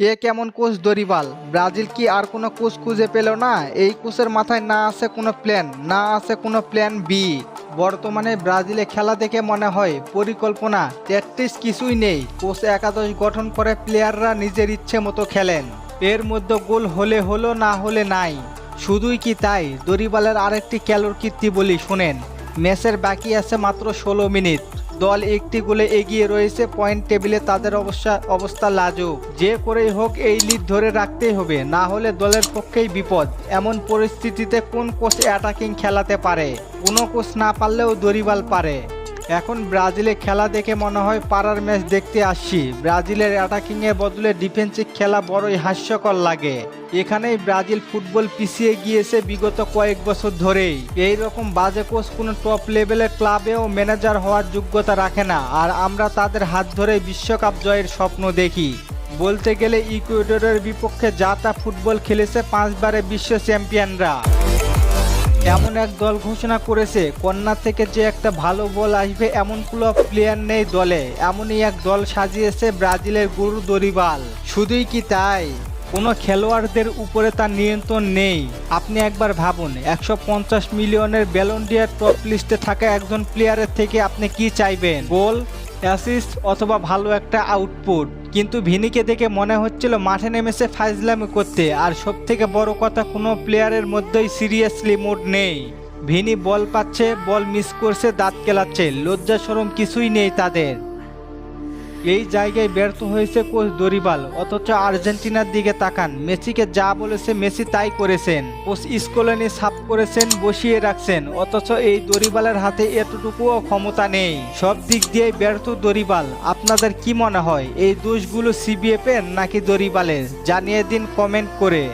এ কেমন coach Dorival? Brazil কি আর কোনো কোচ খুঁজে পেল না? এই কোচের মাথায় না আছে কোনো প্ল্যান, না আছে কোনো প্ল্যান বি। বর্তমানে ব্রাজিলে খেলা দেখে মনে হয় পরিকল্পনা ট্যাকটিস কিছুই নেই। কোচ একাদশ গঠন করে প্লেয়াররা নিজের ইচ্ছে মতো খেলেন। এর মধ্যে গোল হলে হলো, না হলে নাই। শুধুই কি তাই? দরিবালের আরেকটি ক্যালোর কীর্তি বলি শোনেন। ম্যাচের বাকি আছে মাত্র ষোলো মিনিট। দল একটি গোলে এগিয়ে রয়েছে পয়েন্ট টেবিলে তাদের অবস্থা অবস্থা লাজুক। যে করেই হোক এই লিড ধরে রাখতেই হবে, না হলে দলের পক্ষেই বিপদ। এমন পরিস্থিতিতে কোন কোচ অ্যাটাকিং খেলাতে পারে? কোনো কোচ না পারলেও দরিবাল পারে। এখন ব্রাজিলে খেলা দেখে মনে হয় পাড়ার ম্যাচ দেখতে আসছি। ব্রাজিলের অ্যাটাকিংয়ের বদলে ডিফেন্সিভ খেলা বড়ই হাস্যকর লাগে। এখানেই ব্রাজিল ফুটবল পিছিয়ে গিয়েছে বিগত কয়েক বছর ধরেই। এই রকম বাজে কোচ কোনো টপ লেভেলের ক্লাবেও ম্যানেজার হওয়ার যোগ্যতা রাখে না। আর আমরা তাদের হাত ধরে বিশ্বকাপ জয়ের স্বপ্ন দেখি। বলতে গেলে ইকুয়েডরের বিপক্ষে যা তা ফুটবল খেলেছে পাঁচবারে বিশ্ব চ্যাম্পিয়নরা। এমন এক দল ঘোষণা করেছে, কন্যা থেকে যে একটা ভালো বল আসবে এমন কোনো প্লেয়ার নেই দলে। এমনই এক দল সাজিয়েছে ব্রাজিলের গুরু দরিবাল। শুধুই কি তাই? কোনো খেলোয়াড়দের উপরে তার নিয়ন্ত্রণ নেই। আপনি একবার ভাবুন, একশো পঞ্চাশ মিলিয়নের ব্যালন্ডিয়ার টপ লিস্টে থাকা একজন প্লেয়ারের থেকে আপনি কি চাইবেন? গোল অ্যাসিস্ট অথবা ভালো একটা আউটপুট কিন্তু ভিনিকে দেখে মনে হচ্ছিল মাঠে নেমেছে ফাইজলামি করতে, আর সব থেকে বড় কথা কোনো প্লেয়ারের মধ্যেই সিরিয়াসলি মুড নেই। ভিনি বল পাচ্ছে, বল মিস করছে, দাঁত কেলাচ্ছে লজ্জা সরম কিছুই নেই তাদের। এই জায়গায় ব্যর্থ হয়েছে কোচ দরিবাল, অথচ আর্জেন্টিনার দিকে তাকান। মেসিকে যা বলেছে মেসি তাই করেছেন। কোচ স্কোলেনি সাফ করেছেন, বসিয়ে রাখছেন, অথচ এই দরিবালের হাতে এতটুকুও ক্ষমতা নেই। সব দিক দিয়ে ব্যর্থ দরিবাল। আপনাদের কি মনে হয়, এই দোষগুলো সিবিএফ এর নাকি দরিবালের? জানিয়ে দিন কমেন্ট করে।